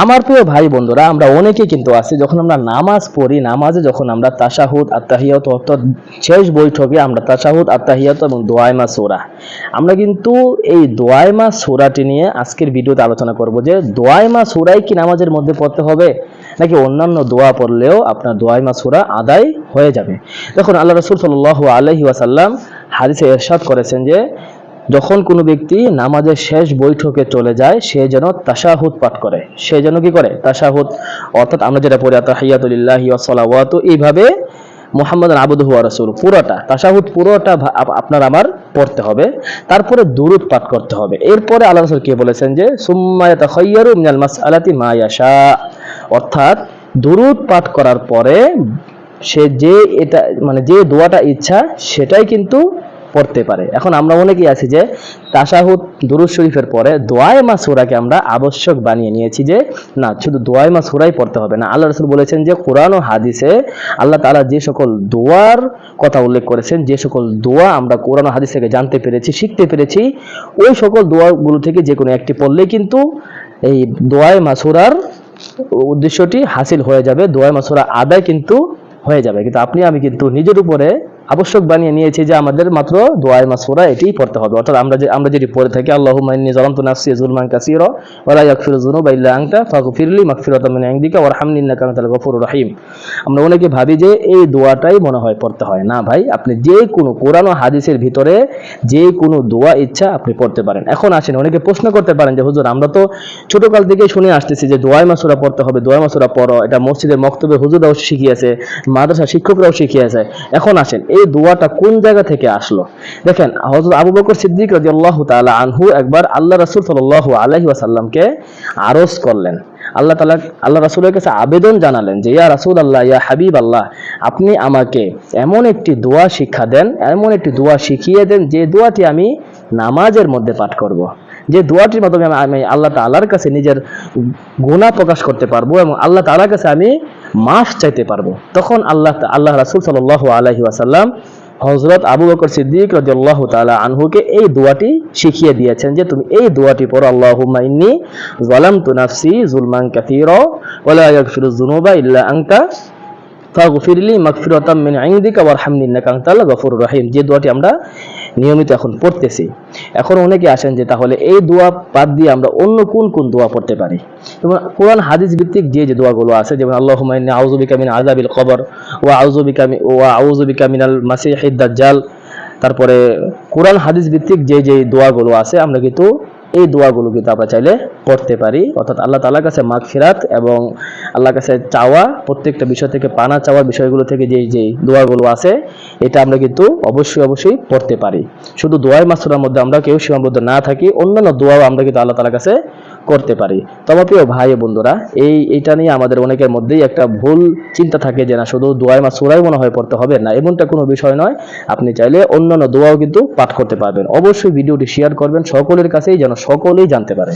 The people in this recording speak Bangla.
আমার প্রিয় ভাই বন্ধুরা, আমরা অনেকেই কিন্তু আছি, যখন আমরা নামাজ পড়ি, নামাজে যখন আমরা তাশাহুদ, আত্তাহিয়াত অর্থাৎ শেষ বৈঠকে আমরা তাশাহুদ, আত্তাহিয়াত এবং দোয়াইমা সোরা। আমরা কিন্তু এই দোয়াইমা সোরাটি নিয়ে আজকের ভিডিওতে আলোচনা করব যে দোয়াইমা সোরাই কি নামাজের মধ্যে পড়তে হবে, নাকি অন্যান্য দোয়া পড়লেও আপনার দোয়াইমা সোরা আদায় হয়ে যাবে। দেখুন, আল্লাহ রসুল সাল্লাহ আলহি ওয়াসাল্লাম হাদিসে এরশাদ করেছেন যে যখন কোনো ব্যক্তি নামাজের শেষ বৈঠকে চলে যায়, সে যেন তাশাহুদ পাঠ করে। সে যেন কি করে? তাশাহুদ। অর্থাৎ আমরা যেটা পড়ি তাহিয়াতুলিল্লাহি ওয়াসসালাওয়াতু এইভাবে মোহাম্মদ আবুদহু রাসূল পুরোটা, তাশাহুদ পুরোটা আপনার আমার পড়তে হবে। তারপরে দুরুদ পাঠ করতে হবে। এরপরে আল্লাহ রাসূল কে বলেছেন যে, সুম্মা ইয়াতাখায়্যারু মিনাল মাসআলাতি মা ইয়াশা। অর্থাৎ দুরুদ পাঠ করার পরে সে যে এটা মানে যে দোয়াটা ইচ্ছা, সেটাই কিন্তু পড়তে পারে। এখন আমরা অনেকেই আছি যে তাশাহুদ দুরুদ শরীফের পরে দোয়ায় মা সুরাকে আমরা আবশ্যক বানিয়ে নিয়েছি যে, না, শুধু দোয়ায় মা সুরাই পড়তে হবে না। আল্লাহ রসুল বলেছেন যে, কোরআন ও হাদিসে আল্লাহ তাআলা যে সকল দোয়ার কথা উল্লেখ করেছেন, যে সকল দোয়া আমরা কোরআন হাদিস থেকে জানতে পেরেছি, শিখতে পেরেছি, ওই সকল দোয়াগুলো থেকে যে কোনো একটি পড়লেই কিন্তু এই দোয়ায় মাসুরার উদ্দেশ্যটি হাসিল হয়ে যাবে দোয়ায় মাসুরা আদায় কিন্তু হয়ে যাবে। কিন্তু আপনি, আমি কিন্তু নিজের উপরে আবশ্যক বানিয়ে নিয়েছি যে আমাদের মাত্র দোয়ায় মাসুরা এটাই পড়তে হবে। অর্থাৎ আমরা যে আমরা যেটি পড়ে থাকি, আল্লাহুম্মা ইন্নী যালামতু নাফসি যুলমান কাসীরা ওয়া লা ইয়াগফিরু যুনুবা ইল্লা আনতা ফাগফিরলি মাগফিরাতাম মিন ইনদিকা ওয়ারহামনি ইন্নাকা আনতাল গফুরুর রহিম। আমরা অনেকে ভাবি যে এই দোয়াটাই মনে হয় পড়তে হয়। না ভাই, আপনি যে কোনো কোরআন ও হাদিসের ভিতরে যে কোনো দোয়া ইচ্ছা আপনি পড়তে পারেন। এখন আসেন, অনেকে প্রশ্ন করতে পারেন যে, হুজুর, আমরা তো ছোটকাল থেকেই শুনে আসতেছি যে দোয়াই মাসুরা পড়তে হবে দোয়াই মাসুরা পড়ো, এটা মসজিদের মক্তবে হুজুরাও শিখিয়েছে মাদ্রাসা শিক্ষকরাও শিখিয়েছে। এখন আসেন এই দোয়াটা কোন জায়গা থেকে আসলো দেখেন, হযরত আবু বকর সিদ্দিক রাদিয়াল্লাহু তাআলা আনহু একবার আল্লাহ রাসূল সাল্লাল্লাহু আলাইহি ওয়াসাল্লামকে আরজ করলেন আল্লাহ তাআলা, আল্লাহ রাসূলের কাছে আবেদন জানালেন যে, ইয়া রাসূল আল্লাহ ইয়া হাবিব আল্লাহ আপনি আমাকে এমন একটি দোয়া শিক্ষা দেন, এমন একটি দোয়া শিখিয়ে দেন যে দোয়াটি আমি নামাজের মধ্যে পাঠ করব। যে দোয়াটির মাধ্যমে আমি- আল্লাহ তাআলার কাছে নিজের গুনাহ প্রকাশ করতে পারব এবং আল্লাহ তাআলার কাছে আমি মাফ চাইতে পারব। তখন আল্লাহ আল্লাহ রাসূল সাল্লাল্লাহু আলাইহি ওয়াসাল্লাম হযরত আবু বকর সিদ্দিক রাদিয়াল্লাহু তাআলা আনহুকে এই দোয়াটি শিখিয়ে দিয়েছেন যে, তুমি এই দোয়াটি পড়ো, আল্লাহুম্মা ইন্নী যালামতু নাফসি যুলমান কাসীরা ওয়া লা ইয়াগফিরু ইল্লা আনতা ফাগফিরলি মাগফিরাতাম মিন ইনদিকা ওয়ারহামনি ইন্নাকা আনতাল গফুরুর রহিম। যে দোয়াটি আমরা নিয়মিত এখন পড়তেছি। এখন অনেকে আসেন যে তাহলে এই দোয়া বাদ দিয়ে আমরা অন্য কোন কোন দোয়া পড়তে পারি? যেমন কোরআন, হাদিস ভিত্তিক যে যে দোয়াগুলো আছে, যেমন আল্লাহমাইন ইন্নী আউযু আজাবিল কবর ও আউযু বিকা ও ওয়া আউযু বিকা মিনাল মাসিহিদ দাজ্জাল। তারপরে কোরআন, হাদিস ভিত্তিক যে যে দোয়াগুলো আছে, আমরা কিন্তু এই দোয়াগুলো কিন্তু আমরা চাইলে করতে পারি। অর্থাৎ আল্লাহ তালার কাছে মাগফিরাত এবং আল্লাহর কাছে চাওয়া, প্রত্যেকটা বিষয় থেকে পানা চাওয়ার বিষয়গুলো থেকে যেই যেই দোয়াগুলো আছে, এটা আমরা কিন্তু অবশ্যই অবশ্যই পড়তে পারি। শুধু দোয়াই মাসুরার মধ্যে আমরা কেউ সীমাবদ্ধ না থাকি, অন্যান্য দোয়াও আমরা কিন্তু আল্লাহ তালার কাছে করতে পারি। তবে প্রিয় ভাই বন্ধুরা, এই এটা নিয়ে আমাদের অনেকের মধ্যেই একটা ভুল চিন্তা থাকে যে না, শুধু মা সুরায় মনে হয় পড়তে হবে না, এমনটা কোনো বিষয় নয়। আপনি চাইলে অন্যান্য দোয়াও কিন্তু পাঠ করতে পারবেন। অবশ্যই ভিডিওটি শেয়ার করবেন সকলের কাছেই, যেন সকলেই জানতে পারে।